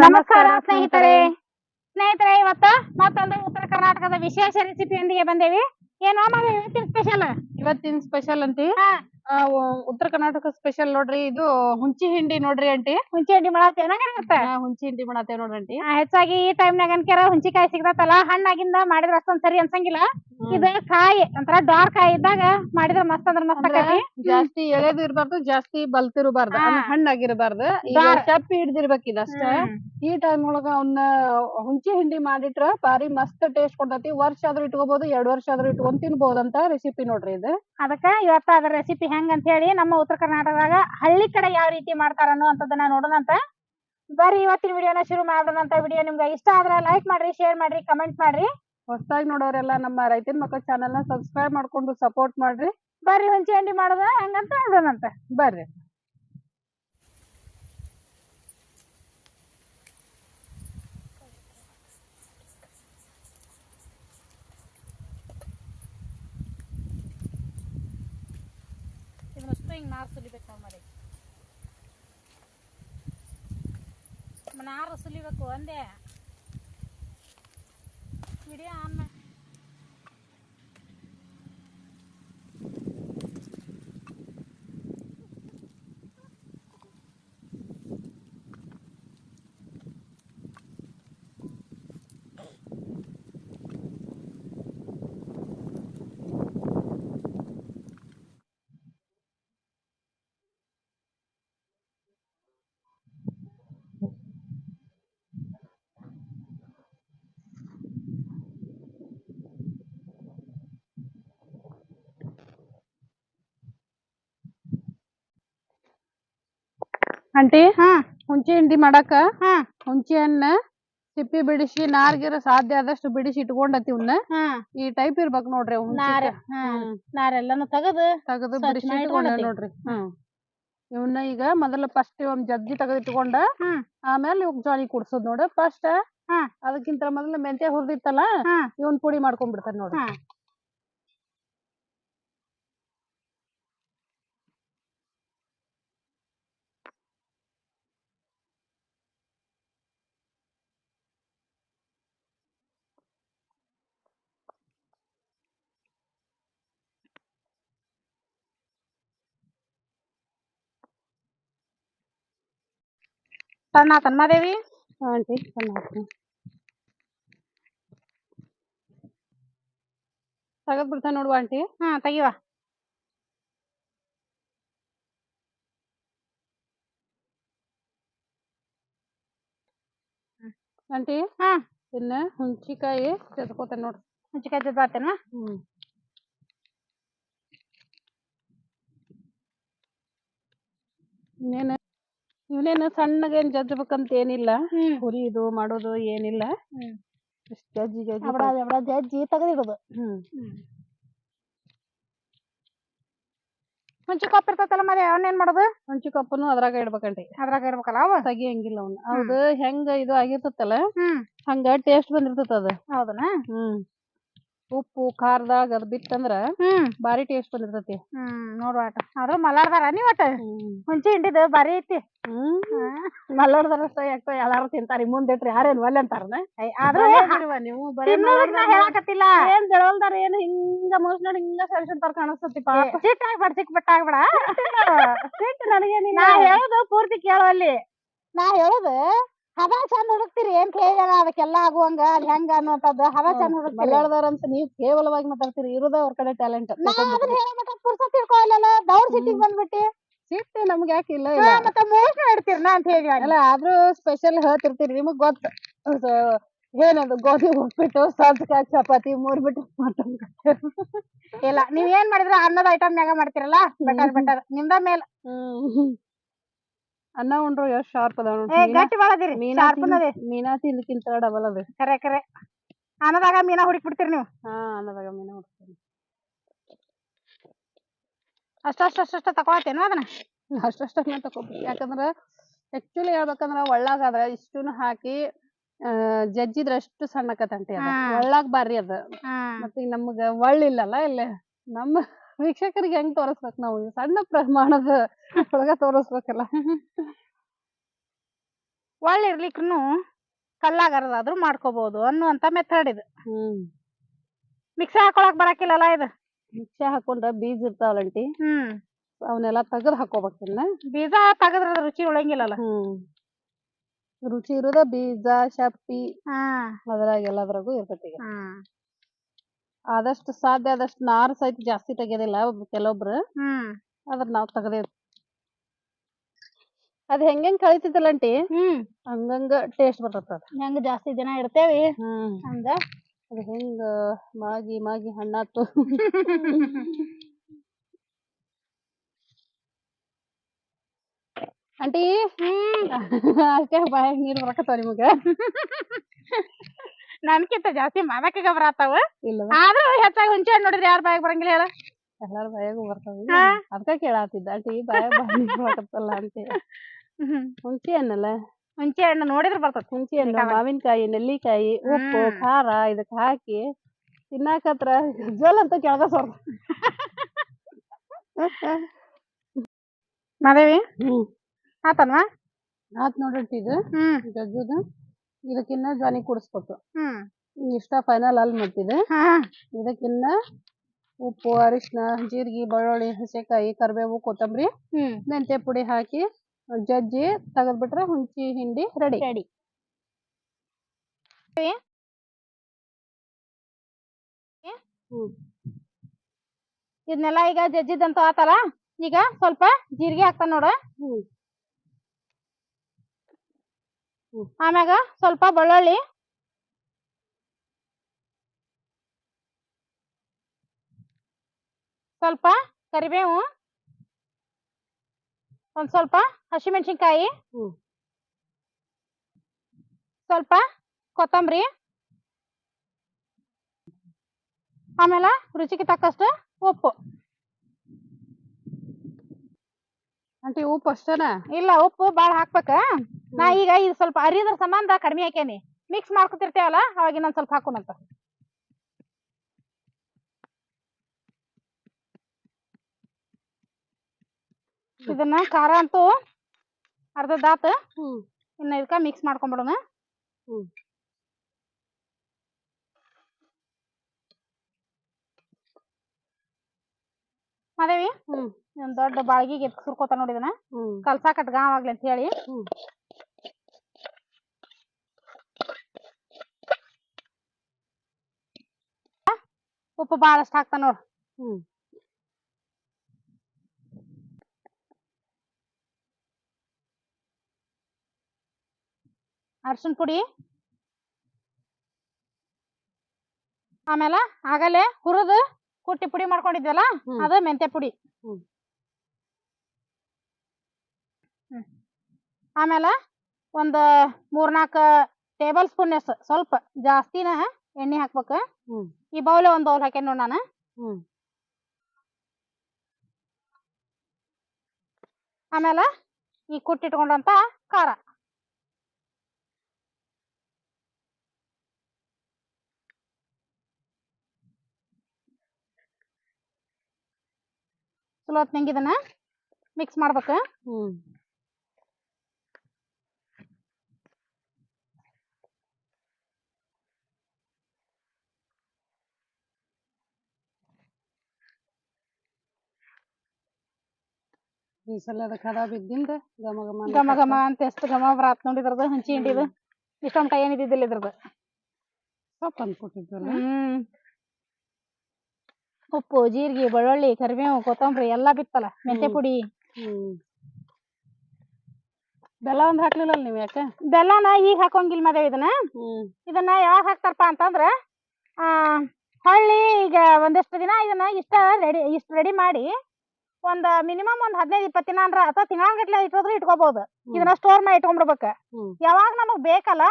ನಮಸ್ಕಾರ ಸ್ನೇಹಿತರೆ. ಸ್ನೇಹಿತರೆ. ಇವತ್ತ ಮತ್ತೊಂದು ಉತ್ತರ ಕರ್ನಾಟಕದ ವಿಶೇಷ ರೆಸಿಪಿಯೊಂದಿಗೆ ಬಂದೇವಿ. ಏನು ಮಾಮ ಇವತ್ತಿನ ಸ್ಪೆಷಲ್ ಇವತ್ತಿನ ಸ್ಪೆಷಲ್ ಅಂತೀವಿ? ಉತ್ತರ ಕರ್ನಾಟಕ ಸ್ಪೆಷಲ್ ನೋಡ್ರಿ ಇದು ಹುಂಚಿ ಹಿಂಡಿ ನೋಡ್ರಿ ಅಂಟಿ ಹುಂಚಿ ಹಿಂಡಿ ಆ, ಹುಂಚಿ ಹಿಂಡಿ ಮಾಡತ್ತೇವ್ ನೋಡ್ರಿ ಅಂಟಿ ಹೆಚ್ಚಾಗಿ ಈ ಟೈಮ್ನಾಗ ಅನ್ಕ್ಯಾರ ಹುಂಚಿಕಾಯಿ ಸಿಗ್ತತಲ್ಲ ಹಣ್ಣಾಗಿಂದ ಮಾಡಿದ್ರ ಅಷ್ಟೊಂದ್ ಸರಿ ಅನ್ಸಂಗಿಲ್ಲ. ಇದು ಕಾಯಿ ಒಂಥರ ಡಾರ್ ಕಾಯಿ ಇದ್ದಾಗ ಮಾಡಿದ್ರ ಮಸ್ತ್ ಅಂದ್ರ ಮಸ್ತ್ ಆಕತಿ. ಜಾಸ್ತಿ ಎಳೆದು ಇರಬಾರ್ದು ಜಾಸ್ತಿ ಬಲ್ತಿರಬಾರ್ದು ಹಣ್ಣಾಗಿರಬಾರ್ದು. ಚಪ್ಪಿ ಹಿಡ್ದಿರ್ಬೇಕ್ ಇದಷ್ಟ ಈ ಟೈಮ್ ಒಳಗ ಅವನ್ನ ಹುಂಚಿ ಹಿಂಡಿ ಮಾಡಿಟ್ರ ಬಾರಿ ಮಸ್ತ್ ಟೇಸ್ಟ್ ಕೊಡ್ತೈತಿ. ವರ್ಷ ಆದ್ರೂ ಇಟ್ಕೋಬಹುದು ಎರಡ್ ವರ್ಷ ಆದ್ರೂ ಇಟ್ಕೊಂಡ್ ತಿನ್ಬಹುದಂತ ರೆಸಿಪಿ ನೋಡ್ರಿ ಇದು. ಅದಕ್ಕ ಇವತ್ತ ಅದ್ರ ರೆಸಿಪಿ ಹೆಂಗ್ ಅಂತ ಹೇಳಿ ನಮ್ಮ ಉತ್ತರ ಕರ್ನಾಟಕದಾಗ ಹಳ್ಳಿ ಕಡೆ ಯಾವ ರೀತಿ ಮಾಡ್ತಾರ ಅನ್ನುವಂಥದ್ದನ್ನ ನೋಡೋಣಂತ ಬರ್ರಿ ಇವತ್ತಿನ ವಿಡಿಯೋನ ಶುರು ಮಾಡೋಣಂತ ವಿಡಿಯೋ ನಿಮ್ಗೆ ಇಷ್ಟ ಆದ್ರೆ ಲೈಕ್ ಮಾಡ್ರಿ ಶೇರ್ ಮಾಡ್ರಿ ಕಮೆಂಟ್ ಮಾಡ್ರಿ. ಹೊಸದಾಗಿ ನೋಡೋರೆಲ್ಲ ನಮ್ಮ ರೈತನ ಮಕ್ಕಳ ಚಾನೆಲ್ನ ಸಬ್ಸ್ಕ್ರೈಬ್ ಮಾಡ್ಕೊಂಡು ಸಪೋರ್ಟ್ ಮಾಡ್ರಿ. ಬರ್ರಿ ಹುಂಚಿ ಅಂಡಿ ಮಾಡೋದ ಹೆಂಗಂತ ನೋಡೋಣಂತ ಬರ್ರಿ. ಹಿಂಗ್ ನಾರು ಸುಲಿಬೇಕು ನಾವು ಮರಿ. ನಾರು ಸುಲಿಬೇಕು ಒಂದೇ ವಿಡಿಯೋ ಆನ್ ಮಾಡಿ ಆಂಟಿ? ಹುಂಚಿ ಹಿಂಡಿ ಮಾಡಾಕ? ಹುಂಚಿ ಹಣ್ಣ ಸಿಪ್ಪಿ ಬಿಡಿಸಿ ನಾರ್ಗಿರ ಸಾಧ್ಯ ಆದಷ್ಟು ಬಿಡಿಸಿ ಇಟ್ಕೊಂಡತಿ ಇವನ್ನ ಹಾ. ಈ ಟೈಪ್ ಇರ್ಬೇಕ್ ನೋಡ್ರಿ ಅವ್ ನಾರ. ತಗದು. ನಾರೆಲ್ಲನು ತೆಗದು ಬಿಡಿಸಿ ಮಾಡಿ ಇಟ್ಕೊಂಡ ನೋಡ್ರಿ. ಇವನ್ನ ಈಗ ಮೊದಲ ಫಸ್ಟ್ ಒಂದ್ ಜಜ್ಜಿ ತೆಗೆದು ಇಟ್ಕೊಂಡ ಆಮೇಲೆ ಇವ್ ಜಾಲಿ ಕುಡ್ಸೋದ್ ನೋಡ. ಫಸ್ಟ್. ಅದಕ್ಕಿಂತ ಮೊದಲ ಮೆಂತ್ಯ ಹುರಿದಿತ್ತಲ್ಲ ಇವನ್ ಪುಡಿ ಮಾಡ್ಕೊಂಡ್ ಬಿಡ್ತಾರ ನೋಡ್ರಿ ಹಾ ಸಣ್ಣ ತನ್ಮಾದೇವಿ ಆಂಟಿ ಚೆನ್ನಾಗಿ ತೆಗದ್ ಬಿಡ್ತಾನ ನೋಡುವ ಆಂಟಿ ಹಾ ತೆಗಿವ ಆಂಟಿ ಹಾ ಇನ್ನ ಹುಂಚಿಕಾಯಿ ತೆಗೆದ್ಕೋತಾನ ನೋಡ್ರಿ ಹುಂಚಿಕಾಯಿ ಜೊತೆ ಹ್ಮ್ ಇನ್ನೇನ ಇವನೇನು ಸಣ್ಣಗೇನ್ ಜಜ್ಬೇಕಂತ ಏನಿಲ್ಲ. ಹ್ಮ್. ಹುರಿಯೋದು ಮಾಡೋದು ಏನಿಲ್ಲ. ಹ್ಮ್. ಇಷ್ಟ್ ಜಜ್ಜಿ ಜಜ್ಜಿ ಅಬಡ ಅಬಡ ಜಜ್ಜಿ ತೆಗೆದಿಡುದು. ಹ್ಮ್. ಹುಂಚಿ ಕಪ್ ಇರ್ತೈತಲ್ಲ ಮರಿ ಅವನ್ನೇನ್ ಮಾಡೋದು? ಹುಂಚಿ ಕಪ್ಪನು ಅದ್ರಾಗ ಇಡ್ಬೇಕಂಟಿ ಅದ್ರಾಗ ಇರ್ಬೇಕಲ್ಲ ಅವ? ತೆಗಿಯಂಗಿಲ್ಲ ಅವ್ನ. ಅದು ಹೆಂಗ ಇದು ಆಗಿರ್ತತಲ್ಲ ಹ್ಮ್. ಹಂಗ ಟೇಸ್ಟ್ ಬಂದಿರ್ತದ ಅದ. ಹೌದನ? ಹ್ಮ್. ಉಪ್ಪು ಖಾರದಾಗ ಅದ್ ಬಿತ್ತಂದ್ರ ಹ್ಮ್. ಬಾರಿ ಟೇಸ್ಟ್ ಬಂದಿರ್ತೈತಿ. ಹ್ಮ್ ನೋಡುವ ಆಟ. ಅದು ಮಲಾಡ್ದಾರ ನೀವ್ ಒಟ್ಟ ಹುಂಚಿ ಹಿಂಡಿದ ಬಾರಿ ಐತಿ. ಹ್ಮ್. ಯಾಕೋ ಎಲ್ಲಾರು ತಿಂತಾರಿ. ಮುಂದಿಟ್ರಿ ಯಾರೇನ್ ಒಲ್ಲೆ ಅಂತಾರನ? ಆದ್ರೂ ನೀವು? ಬರೀ ತಿನ್ನೋದನ್ನ ಹೇಳಾಕತ್ತಿಲ್ಲ. ಏನ್ ಬೆಳವಲ್ದಾರ ಏನ್ ಹಿಂಗ ಮೋಸ್ನಡ್ ಹಿಂಗ ಸರಿಸಂತಾರ ಕಾಣಿಸ್ತತಿ ಪಾಪ. ಸಿಟ್ ಆಗ್ಬೇಡ ಸಿಕ್ ಬಿಟ್ಟ ಆಗ್ಬೇಡ. ಸಿಟ್ ನನಗೇನಿಲ್ಲ ನಾ ಹೇಳೋದು ಪೂರ್ತಿ ಕೇಳೋ ಅಲ್ಲಿ. ನಾ ಹೇಳುದು ಹದ ಚಂದ ಹುಡುಕ್ತಿರಿ ಏನ್ ಕೇಳಿದಾರ ಅದಕ್ಕೆಲ್ಲ ಆಗುವಂಗ ಅದ್ ಹೆಂಗ ಅನ್ನುವಂಥದ್ದು. ಹವಾ ಚಂದ ಹುಡುಕ್ತಿರಿ. ಮಲ್ಯಾಳದಾರ ಅಂತ ನೀವ್ ಕೇವಲವಾಗಿ ಮಾತಾಡ್ತೀರಿ ಇರೋದ ಅವ್ರ ಕಡೆ ಟ್ಯಾಲೆಂಟ್ ನಾ ಅದನ್ನ ಹೇಳೋ ಮಟ್ಟ ಪುರ್ಸತ್ ತಿಳ್ಕೊಲ್ಲ ದೌಡ್ ಸಿಟಿಗ್ ಬಂದ್ಬಿಟ್ಟಿ. ಸಿಟ್ಟು ನಮ್ಗೆ ಯಾಕೆ ಇಲ್ಲ ಮತ್ತ ಮೋಸ್ನ ಇಡ್ತೀರಿ ನಾ ಅಂತ ಹೇಳಿ ಅಲ್ಲ ಆದ್ರೂ ಸ್ಪೆಷಲ್ ಹೇಳ್ತಿರ್ತೀರಿ ನಿಮಗ್ ಗೊತ್ತ. ಏನದು ಗೋಧಿ ಉಪ್ಪಿಟ್ಟು ಸಜ್ಜಕ ಚಪಾತಿ ಮೂರ್ ಬಿಟ್ಟು ಮಟನ್ ಇಲ್ಲ ನೀವ್ ಏನ್ ಮಾಡಿದ್ರ ಅನ್ನದ ಐಟಮ್ ನ್ಯಾಗ ಮಾಡ್ತಿರಲ್ಲ? ಬೆಟರ್ ಬೆಟರ್ ನಿಮ್ದ ಮೇಲೆ. ಹ್ಮ್. ಅನ್ನ ಉಂಡ್ರು ಎಷ್ಟ್ ಶಾರ್ಪ್ ಅದಾವ ನೋಡ್ರಿ ಗಟ್ಟಿ ಮಾಡದಿರಿ ಮೀನಾ ಶಾರ್ಪನದೆ ಮೀನಾ ತಿಂದಕ್ಕಿಂತ ಡಬಲ್ ಅದ. ಕರೆ ಕರೆ. ಅನ್ನದಾಗ ಮೀನಾ ಹುಡುಕ್ ಬಿಡ್ತೀರಿ ನೀವು. ಹಾ ಅನ್ನದಾಗ ಮೀನಾ ಹೊಡ್ತೀನಿ ಅಷ್ಟ ಅಷ್ಟ ಅಷ್ಟ ಅಷ್ಟ ತಕೊಳತೇನು ಅದನ್ನ? ಅಷ್ಟಷ್ಟ ತಗೋಬೇಕು ಯಾಕಂದ್ರ ಆಕ್ಚುಲಿ ಹೇಳ್ಬೇಕಂದ್ರ ಒಳ್ಳಾಗಾದ್ರ ಇಷ್ಟುನು ಹಾಕಿ ಜಜ್ಜಿದ್ರ ಅಷ್ಟು ಸಣ್ಣಕತ್ತಂಟಿ ಅದ. ಒಳ್ಳಾಗ ಬಾರಿ ಅದ. ಮತ್ತೆ ಈಗ ನಮ್ಗ ಒಳ್ಳಿಲ್ಲಲ್ಲ ಇಲ್ಲೇ? ನಮ್ಮ ವೀಕ್ಷಕರಿಗೆ ಹೆಂಗ್ ತೋರಿಸ್ಬೇಕು ನಾವು? ಸಣ್ಣ ಪ್ರಮಾಣದ ಒಳಗ ತೋರಿಸ್ಬೇಕಲ್ಲ. ಒಳ್ಳೆ ಇರ್ಲಿಕ್ನು ಕಲ್ಲಾಗರದಾದ್ರೂ ಮಾಡ್ಕೋಬಹುದು ಅನ್ನುವಂತ ಮೆಥಡ್ ಇದು. ಮಿಕ್ಸಿ ಹಾಕೊಳಕ್ ಬರಾಕಿಲ್ಲಲ್ಲ ಇದು? ಮಿಕ್ಸಿ ಹಾಕೊಂಡ್ರ ಬೀಜ ಇರ್ತಾವಲ್ಲಂಟಿ ಹ್ಮ್. ಅವನ್ನೆಲ್ಲ ತೆಗದ್ ಹಾಕೋಬೇಕಿನ್ನ ಬೀಜ ತೆಗದ್ರ ರುಚಿ ಉಳಂಗಿಲ್ಲಲ್ಲ ರುಚಿ ಇರೋದ ಬೀಜ ಶಪ್ಪಿ ಹಾ. ಅದ್ರಾಗ ಎಲ್ಲದ್ರಾಗೂ ಇರ್ತೈತಿ ಈಗ. ಆದಷ್ಟು ಸಾಧ್ಯ ಆದಷ್ಟು ನಾರು ಸಹಿತ ಜಾಸ್ತಿ ತೆಗೆಯೋದಿಲ್ಲ ಕೆಲವೊಬ್ರು. ಹ್ಮ್. ಅದ್ರ ನಾವ್ ತೆಗದೇವ್. ಅದ್ ಹೆಂಗೆಂಗ್ ಅಂಟಿ ಹ್ಮ್. ಹಂಗಂಗ ಟೇಸ್ಟ್ ಬರ್ತದ ಹೆಂಗ್ ಜಾಸ್ತಿ ದಿನ ಇಡ್ತೇವಿ ಹ್ಮ್. ಹಂಗ ಅದ್ ಹೆಂಗ ಮಾಗಿ ಮಾಗಿ ಹಣ್ಣಾತು ಆಂಟಿ? ಅಷ್ಟೇ ಬಾಯಾಗ ನೀರ್ ಬರಕತ್ತಾವ ನಿಮಗ. ನನ್ಕಿಂತ ಜಾಸ್ತಿ ಮಾದಕ ಬರತ್ತಾವ ಇಲ್ಲ ಆದ್ರೂ ಹೆಚ್ಚಾಗಿ ಹುಂಚೆ ಹಣ್ಣು ನೋಡಿದ್ರೆ ಯಾರ್ ಬಾಯಿಗೆ ಬರಂಗಿಲ್ಲ ಹೇಳ. ಎಲ್ಲಾರ ಬಾಯಾಗೂ ಬರ್ತಾವ. ಅದ್ಕ ಅದಕ್ಕ ಕೇಳಾತಿದ್ದ ಆಂಟಿ ಬಾಯ ನೀರ್ ಬರಕತ್ತಲ್ಲ ಹುಂಚಿ ಹಣ್ಣಲ್ಲ? ಹುಂಚೆ ಹಣ್ಣು ನೋಡಿದ್ರೆ ಬರ್ತದ. ಹುಂಚಿ ಹಣ್ಣು. ಮಾವಿನಕಾಯಿ ನೆಲ್ಲಿಕಾಯಿ ಉಪ್ಪು ಖಾರ ಇದಕ್ ಹಾಕಿ ತಿನ್ನಾಕತ್ರ ಜೋಲ್ ಅಂತ ಕೇಳ್ದ ಸೋರ್. ಮಾದೇವಿ? ಹ್ಮ್. ಆತನ್ವಾ? ಆತ್ ನೋಡ್ರಿ ಇದು. ಹ್ಮ್. ಜಜ್ಜುದು ಇದಕ್ಕಿನ್ನ ಜ್ವಾನಿ ಕುಡಿಸ್ಬೇಕು ಹ್ಮ್. ಇಷ್ಟ ಫೈನಲ್ ಅಲ್ಲಿ ಮಾಡ್ತಿದೆ ಇದಕ್ಕಿನ್ನ ಉಪ್ಪು ಅರಿಶಿನ ಜೀರಿಗೆ ಬೆಳ್ಳುಳ್ಳಿ ಹಸಿಕಾಯಿ ಕರಿಬೇವು ಕೊತ್ತಂಬರಿ ಮೆಂತ್ಯ ಪುಡಿ ಹಾಕಿ ಜಜ್ಜಿ ತೆಗೆದ್ಬಿಟ್ರೆ ಹುಂಚಿ ಹಿಂಡಿ ರೆಡಿ. ರೆಡಿ. ಇದನ್ನೆಲ್ಲ ಈಗ ಜಜ್ಜಿದಂತ ಆತಲ್ಲ? ಈಗ ಸ್ವಲ್ಪ ಜೀರಿಗೆ ಹಾಕ್ತಾನ ನೋಡ. ಹ್ಮ್. ಆಮ್ಯಾಗ ಸ್ವಲ್ಪ ಬೆಳ್ಳುಳ್ಳಿ. ಸ್ವಲ್ಪ ಕರಿಬೇವು. ಒಂದ್ ಸ್ವಲ್ಪ ಹಸಿಮೆಣಸಿನ್ಕಾಯಿ. ಸ್ವಲ್ಪ ಕೊತ್ತಂಬರಿ. ಆಮೇಲೆ ರುಚಿಗೆ ತಕ್ಕಷ್ಟು ಉಪ್ಪು. ಆಂಟಿ ಉಪ್ಪು ಅಷ್ಟೇನಾ? ಇಲ್ಲ ಉಪ್ಪು ಭಾಳ ಹಾಕ್ಬೇಕ. ನಾ ಈಗ ಇದು ಸ್ವಲ್ಪ ಅರಿದ್ರ ಸಂಬಂಧ ಕಡಿಮೆ ಹಾಕೇನಿ ಮಿಕ್ಸ್ ಮಾಡ್ಕೊತಿರ್ತೇವಲ್ಲ ಅವಾಗ ಇನ್ನೊಂದ್ ಸ್ವಲ್ಪ ಹಾಕೋಣಂತ ಇದನ್ನ ಖಾರ ಅಂತೂ ಅರ್ಧದಾತ ಹ್ಮ್. ಇನ್ನ ಇದಕ್ಕ ಮಿಕ್ಸ್ ಮಾಡ್ಕೊಂಡ್ಬಿಡೋಣ ಹ್ಮ್. ಮಾದೇವಿ ಹ್ಮ್. ಒಂದ್ ದೊಡ್ಡ ಬಾಳ್ಗಿಗೆ ಸುರ್ಕೋತ ನೋಡಿದನ ಕಲ್ಸಾಕಟ್ ಗಾವಾಗ್ಲಿ ಆಗ್ಲಿ ಅಂತ ಹೇಳಿ. ಹ್ಮ್. ಉಪ್ಪು ಬಾಳಷ್ಟು ಹಾಕ್ತಾನ ನೋಡ್ ಹ್ಮ್ ಅರ್ಶಿನ ಪುಡಿ ಆಮೇಲೆ ಆಗಲೇ ಹುರಿದು ಕುಟ್ಟಿ ಪುಡಿ ಮಾಡ್ಕೊಂಡಿದ್ವಲ್ಲ ಹ್ಮ್. ಅದು ಮೆಂತ್ಯ ಪುಡಿ ಹ್ಮ್. ಹ್ಮ್. ಆಮೇಲೆ ಒಂದ್ ಮೂರ್ನಾಲ್ಕ ಟೇಬಲ್ ಸ್ಪೂನ್ ಎಸ್ ಸ್ವಲ್ಪ ಜಾಸ್ತಿನ ಎಣ್ಣೆ ಹಾಕ್ಬೇಕು ಹ್ಮ್. ಈ ಬೌಲ್ ಒಂದ್ ಬೌಲ್ ಹಾಕೇನ್ ನೋಡ್ ನಾನು. ಹ್ಮ್. ಆಮೇಲೆ ಈ ಕುಟ್ಟಿಟ್ಕೊಂಡಂತ ಖಾರ. ಚಲೋ ಇದನ್ನ ಮಿಕ್ಸ್ ಮಾಡ್ಬೇಕು. ಹ್ಮ್. ಈ ಸಲ ಅದ ಖರಾಬ್ ಇದ್ದಿಂದ ಘಮ ಘಮ ಘಮ ಘಮ ಅಂತ ಎಷ್ಟು ಘಮ ಬರಾತ್ ನೋಡಿದ್ರದು ಹಂಚಿ ಹಿಂಡಿದು ಇಷ್ಟೊಂದ್ ಕೈ ಏನಿದ್ದಿಲ್ಲ ಇದ್ರದ್ದು ಸೊಪ್ಪ ಅನ್ಕೊಟ್ಟಿದ್ವಲ್ಲ ಹ್ಮ್. ಉಪ್ಪು ಜೀರಿಗೆ ಬೆಳ್ಳುಳ್ಳಿ ಕರಿಬೇವು ಕೊತ್ತಂಬರಿ ಎಲ್ಲಾ ಬಿತ್ತಲ್ಲ ಮೆಂತೆ. ಪುಡಿ. ಹ್ಮ್. ಬೆಲ್ಲ ಒಂದ್ ಹಾಕ್ಲಿಲ್ಲ ನೀವ್ ಯಾಕ? ಬೆಲ್ಲನ ಈಗ ಹಾಕೋಂಗಿಲ್ಲ ಮದೇವ್ ಇದನ್ನ. ಹ್ಮ್. ಇದನ್ನ ಯಾವಾಗ ಹಾಕ್ತಾರಪ್ಪ ಅಂತಂದ್ರ ಆ ಹೊಳ್ಳಿ ಈಗ ಒಂದಿಷ್ಟು ದಿನ ಇದನ್ನ ಇಷ್ಟ ರೆಡಿ ಇಷ್ಟ ರೆಡಿ ಮಾಡಿ ಒಂದ್ ಮಿನಿಮಮ್ ಒಂದ್ ಹದಿನೈದು ಇಪ್ಪತ್ತು ದಿನ ಅಂದ್ರ ಅಥವಾ ತಿಂಗಳಗಟ್ಲೆ ಇಟ್ಟೋದ್ರೆ ಇಟ್ಕೋಬಹುದು ಇದನ್ನ ಸ್ಟೋರ್ ಮಾಡಿ ಇಟ್ಕೊಂಡ್ಬಿಡ್ಬೇಕ ಯಾವಾಗ ನಮಗ್ ಬೇಕಲ್ಲ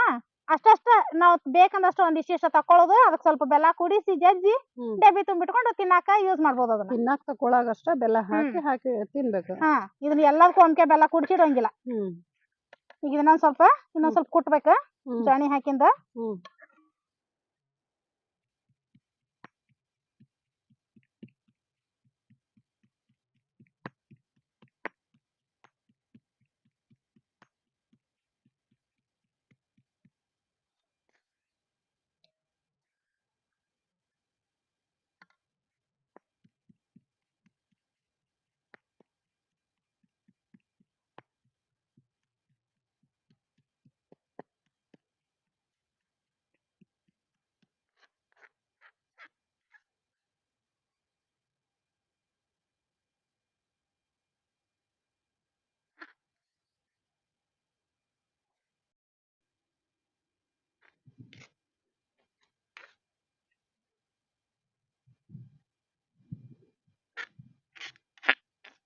ಅಷ್ಟಷ್ಟ ನಾವ್ ಬೇಕಂದಷ್ಟು ಒಂದ್ ಇಷ್ಟ ತಕೊಳ್ಳೋದು ಅದಕ್ ಸ್ವಲ್ಪ ಬೆಲ್ಲ ಕುಡಿಸಿ ಜಜ್ಜಿ ಡಬ್ಬಿ ತುಂಬಿಟ್ಕೊಂಡು ತಿನ್ನಾಕ ಯೂಸ್ ಮಾಡ್ಬೋದು ಅದನ್ನ. ತಿನ್ನಾಕ ತಕೊಳಾಗಷ್ಟ ಬೆಲ್ಲ ಹಾಕಿ ಹಾಕಿ ತಿನ್ಬೇಕು. ಹಾ ಇದನ್ನ ಎಲ್ಲದಕ್ಕೂ ಒಮ್ಕೆ ಬೆಲ್ಲ ಕುಡಿಸಿಡಂಗಿಲ್ಲ. ಈಗ ಇದನ್ನ ಸ್ವಲ್ಪ ಇನ್ನೊಂದ್ ಸ್ವಲ್ಪ ಕುಟ್ಬೇಕ. ಜಾಣಿ ಹಾಕಿಂದ.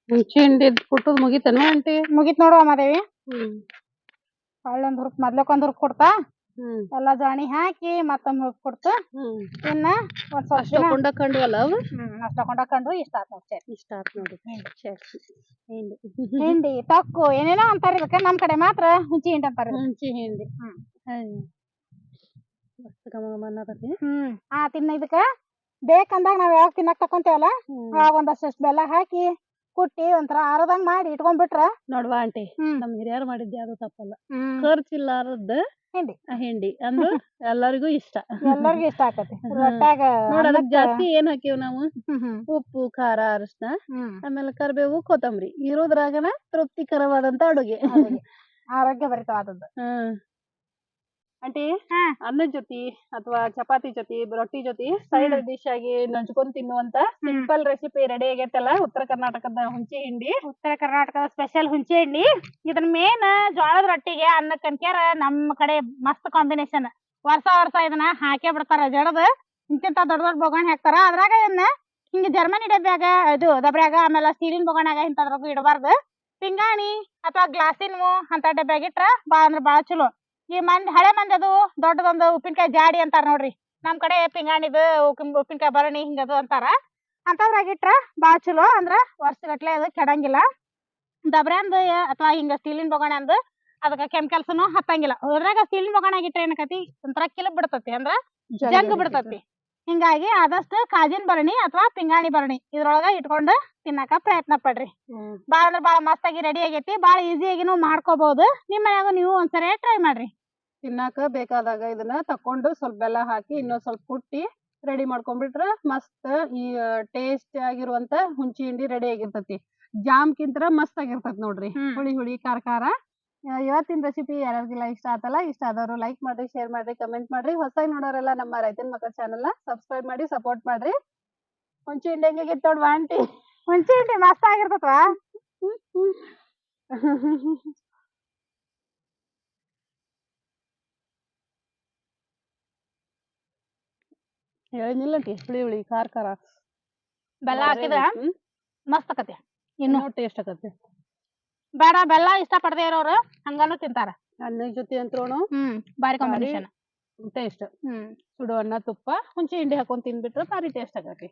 ಹುಂಚಿ ಹಿಂಡಿ ಕುಟ್ಟುದ್ ಮುಗಿತೇನ ಆಂಟಿ? ಮುಗಿತ್ ನೋಡು ಮಾದೇವಿ ಹ್ಮ್. ಹೊಳ್ಳೊಂದ್ ಹುರ್ಕ್ ಮೊದ್ಲಕ್ಕೊಂದ್ ಹುರ್ಕ್ ಕೊಡ್ತಾ. ಹ್ಮ್. ಎಲ್ಲಾ ಜಾಣಿ ಹಾಕಿ ಮತ್ತೊಮ್ಮೆ ಹುರ್ಕ್ ಕೊಡ್ತು. ಹ್ಮ್. ಇನ್ನ ಒಂದ್ ಸ್ವಲ್ಪ ಅಷ್ಟ ದಿನ ಕೊಂಡ ಕಂಡ್ವಲ್ಲ ಅವು? ಹ್ಮ್ ಅಷ್ಟ ಕೊಂಡಾಕೊಂಡ್ರು ಇಷ್ಟ ಆತ ಇಷ್ಟ ಆತ್ ನೋಡಿ. ಚಟ್ನಿ ಹಿಂಡಿ. ಹಿಂಡಿ ತೊಕ್ಕು ಏನೇನೋ ಅಂತಾರ ಇದಕ್ಕ ನಮ್ ಕಡೆ ಮಾತ್ರ ಹುಂಚಿ ಹಿಂಡಿ ಅಂತಾರ ಇದಕ್ಕ. ಹುಂಚಿ ಹಿಂಡಿ. ಹ್ಮ್. ಹ್ಮ್. ಮಸ್ತ್ ಘಮ ಘಮ ಅನ್ನತೈತಿ ಹ್ಮ್. ಆ ತಿನ್ನ ಇದಕ್ಕ ಬೇಕಂದಾಗ ನಾವ್ ಯಾವಾಗ ತಿನ್ನಕ್ ತಕೊಂತೇವಲ್ಲ ಆ ಒಂದಷ್ಟು ಬೆಲ್ಲ ಹಾಕಿ ಕುಟ್ಟಿ ಒಂಥರ ಆರದಂಗ್ ಮಾಡಿ ಇಟ್ಕೊಂಡ್ಬಿಟ್ರ? ನೋಡ್ವ ಆಂಟಿ ಹ್ಮ್. ನಮ್ ಹಿರಿಯರು ಮಾಡಿದ್ ಅದು ತಪ್ಪಲ್ಲ. ಖರ್ಚ್ ಇಲ್ಲಾರದ ಹಿಂಡಿ. ಹಿಂಡಿ. ಅಂದ್ರ ಎಲ್ಲರಿಗೂ ಇಷ್ಟ. ಎಲ್ಲರಿಗೂ ಇಷ್ಟ ಆಕತಿ. ಹ್ಮ್. ರೊಟ್ಯಾಗ ನೋಡ ಅದಕ್ ಜಾಸ್ತಿ ಏನ್ ಹಾಕಿವ್ ನಾವು? ಹ್ಮ್ ಹ್ಮ್. ಉಪ್ಪು ಖಾರ ಅರಿಶಿನ ಹ್ಮ್. ಆಮೇಲೆ ಕರಿಬೇವು ಕೊತ್ತಂಬರಿ. ಇರೋದ್ರಾಗನ ತೃಪ್ತಿಕರವಾದಂತ ಅಡುಗೆ. ಅಡುಗೆ. ಆರೋಗ್ಯ ಭರಿತವಾದದ್ದು. ಹ್ಮ್. ಆಂಟಿ. ಅನ್ನದ ಜೊತೆ ಅಥವಾ ಚಪಾತಿ ಜೊತೆ ರೊಟ್ಟಿ ಜೊತೆ ಸೈಡ್ ಡಿಶ್ ಆಗಿ ನಂಚ್ಕೊಂಡ್ ತಿನ್ನುವಂತ ಸಿಂಪಲ್ ರೆಸಿಪಿ ರೆಡಿ ಆಗೈತಲ್ಲ ಉತ್ತರ ಕರ್ನಾಟಕದ ಹುಂಚೆ ಹಿಂಡಿ. ಉತ್ತರ ಕರ್ನಾಟಕದ ಸ್ಪೆಷಲ್ ಹುಂಚೆ ಹಿಂಡಿ. ಇದನ್ನ ಮೇನ್ ಜೋಳದ ರೊಟ್ಟಿಗೆ ಅನ್ನ ಅನ್ಕ್ಯಾರ ನಮ್ಮ ಕಡೆ ಮಸ್ತ್ ಕಾಂಬಿನೇಷನ್ ವರ್ಷ ವರ್ಷ ಇದನ್ನ ಹಾಕೇ ಬಿಡ್ತಾರ ಜಡದ. ಇಂತಿಂತ ದೊಡ್ಡ ದೊಡ್ಡ ಬೊಗಣಿ ಹಾಕ್ತಾರ. ಅದ್ರಾಗ ಇದನ್ನ ಹಿಂಗ ಜರ್ಮನಿ ಡಬ್ಬ್ಯಾಗ ಇದು ದಬ್ರ್ಯಾಗ ಆಮೇಲೆ ಸ್ಟೀಲಿನ ಬೊಗಣ್ಯಾಗ ಇಂಥದ್ರಾಗ ಇಡಬಾರ್ದು. ಪಿಂಗಾಣಿ ಅಥವಾ ಗ್ಲಾಸಿನ ಅಂತ ಡಬ್ಯಾಗ ಇಟ್ರ ಬಾಳ ಅಂದ್ರ ಬಾಳ ಚಲೋ. ಈ ಮಂದಿ, ಹಳೆ ಮಂದಿ ಅದು ದೊಡ್ಡದೊಂದು ಉಪ್ಪಿನಕಾಯಿ ಜಾಡಿ ಅಂತಾರ ನೋಡ್ರಿ. ನಮ್ ಕಡೆ ಪಿಂಗಾಣಿದು ಉಪ್ಪಿನ, ಉಪ್ಪಿನಕಾಯಿ ಬರಣಿ ಹಿಂಗದು ಅಂತಾರ. ಅಂತದ್ರಾಗ ಇಟ್ರ ಬಾಳ ಚಲೋ ಅಂದ್ರ ವರ್ಷಗಟ್ಲೆ ಅದು ಕೆಡಂಗಿಲ್ಲ. ದಬ್ರ್ಯಾಂದು ಅಥವಾ ಹಿಂಗ ಸ್ಟೀಲಿನ ಬೊಗಣೆ ಅಂದು ಅದಕ್ಕ ಕೆಮಿಕಲ್ಸ್ನು ಹತ್ತಂಗಿಲ್ಲ. ಅದ್ರಾಗ ಸ್ಟೀಲಿನ ಬೊಗಣೆ ಆಗಿಟ್ರ ಏನಕತಿ? ಒಂಥರ ಕಿಲಪ್ ಬಿಡ್ತತಿ ಅಂದ್ರ ಜಂಗ್ ಬಿಡ್ತತಿ. ಹಿಂಗಾಗಿ ಆದಷ್ಟು ಕಾಜಿನ ಬರಣಿ ಅಥವಾ ಪಿಂಗಾಣಿ ಬರಣಿ ಇದ್ರೊಳಗ ಇಟ್ಕೊಂಡು ತಿನ್ನಕ ಪ್ರಯತ್ನ ಪಡ್ರಿ. ಬಾಳ ಅಂದ್ರ ಬಾಳ ಮಸ್ತ್ ಆಗಿ ರೆಡಿ ಆಗೈತಿ ಬಾಳ ಈಸಿಯಾಗಿನೂ ಮಾಡ್ಕೋಬಹುದು ನಿಮ್ಮ ಮನ್ಯಾಗ ನೀವು ಒಂದ್ಸರಿ ಟ್ರೈ ಮಾಡ್ರಿ. ತಿನ್ನಾಕ ಬೇಕಾದಾಗ ಇದನ್ನ ತಕೊಂಡು ಸ್ವಲ್ಪ ಬೆಲ್ಲ ಹಾಕಿ ಇನ್ನೊಂದ್ ಸ್ವಲ್ಪ ಕುಟ್ಟಿ ರೆಡಿ ಮಾಡ್ಕೊಂಡ್ಬಿಟ್ರ ಮಸ್ತ್ ಈ ಟೇಸ್ಟ್ ಆಗಿರುವಂತ ಹುಂಚಿ ಹಿಂಡಿ ರೆಡಿ ಆಗಿರ್ತತಿ. ಜಾಮ್ಕಿಂತ ಮಸ್ತ್ ಆಗಿರ್ತೈತಿ ನೋಡ್ರಿ. ಹುಳಿ ಹುಳಿ ಖಾರ ಖಾರ. ಇವತ್ತಿನ ರೆಸಿಪಿ ಯಾರ್ಯಾರಿಗೆಲ್ಲ ಇಷ್ಟ ಆತಲ್ಲ ಇಷ್ಟ ಆದವರು ಲೈಕ್ ಮಾಡ್ರಿ ಶೇರ್ ಮಾಡ್ರಿ ಕಮೆಂಟ್ ಮಾಡ್ರಿ. ಹೊಸದಾಗಿ ನೋಡೋರೆಲ್ಲ ನಮ್ಮ ರೈತನ ಮಕ್ಕಳ ಚಾನೆಲ್ ಸಬ್ಸ್ಕ್ರೈಬ್ ಮಾಡಿ ಸಪೋರ್ಟ್ ಮಾಡ್ರಿ. ಹುಂಚಿ ಹಿಂಡಿ ಹೆಂಗಾಗಿತ್ತು ನೋಡ್ವಾ ಆಂಟಿ ಹುಂಚಿ ಹಿಂಡಿ ಮಸ್ತ್ ಆಗಿರ್ತತ್ವ? ಹೇಳಿದ್ನಿಲ್ಲ ಆಂಟಿ ಹುಳಿ ಹುಳಿ ಖಾರ ಖಾರ. ಬೆಲ್ಲ ಹಾಕಿದ್ರ. ಮಸ್ತ್ ಆಕತಿ ಇನ್ನು. ಟೇಸ್ಟ್ ಆಗತ್ತೆ ಬೇಡ ಬೆಲ್ಲ ಇಷ್ಟ ಪಡದೆ ಇರೋರು ಹಂಗಾನು ತಿಂತಾರ. ಅನ್ನ ಜೊತೆ ಅಂತ್ರೋನು ಹ್ಮ್ ಬಾರಿ ಕಾಂಬಿನೇಷನ್ ಟೇಸ್ಟ್ ಹ್ಮ್. ಸುಡು ಅನ್ನ ತುಪ್ಪ ಹುಂಚಿ ಹಿಂಡಿ ಹಾಕೊಂಡ್ ತಿಂದ್ಬಿಟ್ರೆ ಬಾರಿ ಟೇಸ್ಟ್ ಆಗತ್ತೆ.